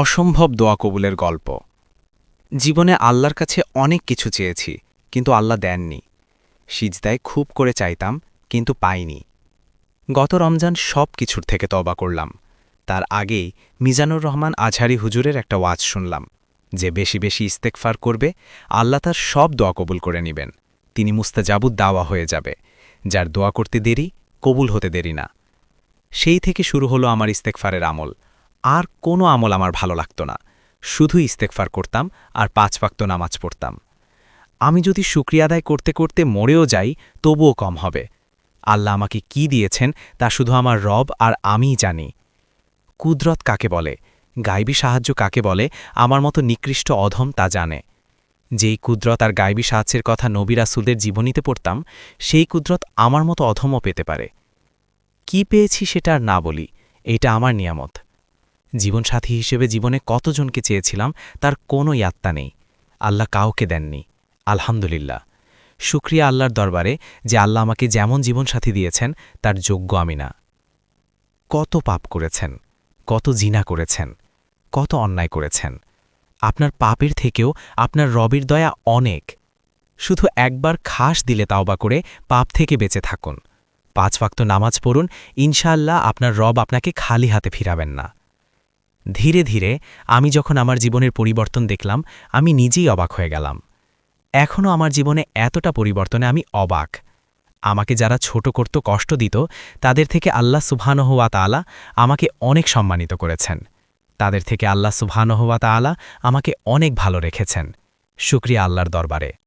অসম্ভব দোয়া কবুলের গল্প। জীবনে আল্লাহর কাছে অনেক কিছু চেয়েছি, কিন্তু আল্লাহ দেননি। সিজদায় খুব করে চাইতাম, কিন্তু পাইনি। গত রমজান সব কিছুর থেকে তবা করলাম। তার আগেই মিজানুর রহমান আজহারি হুজুরের একটা ওয়াজ শুনলাম, যে বেশি বেশি ইস্তেকফার করবে, আল্লাহ তার সব দোয়া কবুল করে নেবেন। তিনি মুস্তাজাবুদ দাওয়া হয়ে যাবে, যার দোয়া করতে দেরি, কবুল হতে দেরি না। সেই থেকে শুরু হলো আমার ইস্তেকফারের আমল। আর কোনো আমল আমার ভালো লাগতো না। শুধু ইস্তেকফার করতাম আর পাঁচ পাক্ত নামাজ পড়তাম। আমি যদি শুক্রিয়া আদায় করতে করতে মরেও যাই, তবুও কম হবে। আল্লাহ আমাকে কি দিয়েছেন তা শুধু আমার রব আর আমিই জানি। কুদরত কাকে বলে? গাইবী সাহায্য কাকে বলে? আমার মতো নিকৃষ্ট অধম তা জানে। যেই কুদরত আর গাইবী সাহায্যের কথা নবী রাসুলদের জীবনীতে পড়তাম, সেই কুদরত আমার মতো অধমও পেতে পারে। কি পেয়েছি সেটা আর না বলি, এটা আমার নিয়ামত। জীবনসাথী হিসেবে জীবনে কতজনকে চেয়েছিলাম, তার কোনো ইয়াত্তা নেই। আল্লাহ কাউকে দেননি। আলহামদুলিল্লাহ। শুক্রিয়া আল্লাহর দরবারে যে আল্লাহ আমাকে যেমন জীবনসাথী দিয়েছেন, তার যোগ্য আমি না। কত পাপ করেছেন, কত জিনা করেছেন, কত অন্যায় করেছেন। আপনার পাপের থেকেও আপনার রবির দয়া অনেক। শুধু একবার খাস দিলে তাওবা করে পাপ থেকে বেঁচে থাকুন। পাঁচ ফাক্ত নামাজ পড়ুন, ইনশাআল্লাহ আপনার রব আপনাকে খালি হাতে ফিরাবেন না। ধীরে ধীরে আমি যখন আমার জীবনের পরিবর্তন দেখলাম, আমি নিজেই অবাক হয়ে গেলাম। এখনও আমার জীবনে এতটা পরিবর্তনে আমি অবাক। আমাকে যারা ছোট করত, কষ্ট দিত, তাদের থেকে আল্লাহ সুবহানহুয়া তাআলা আমাকে অনেক সম্মানিত করেছেন। তাদের থেকে আল্লাহ সুবহানহুয়া তাআলা আমাকে অনেক ভালো রেখেছেন। শুক্রিয়া আল্লাহর দরবারে।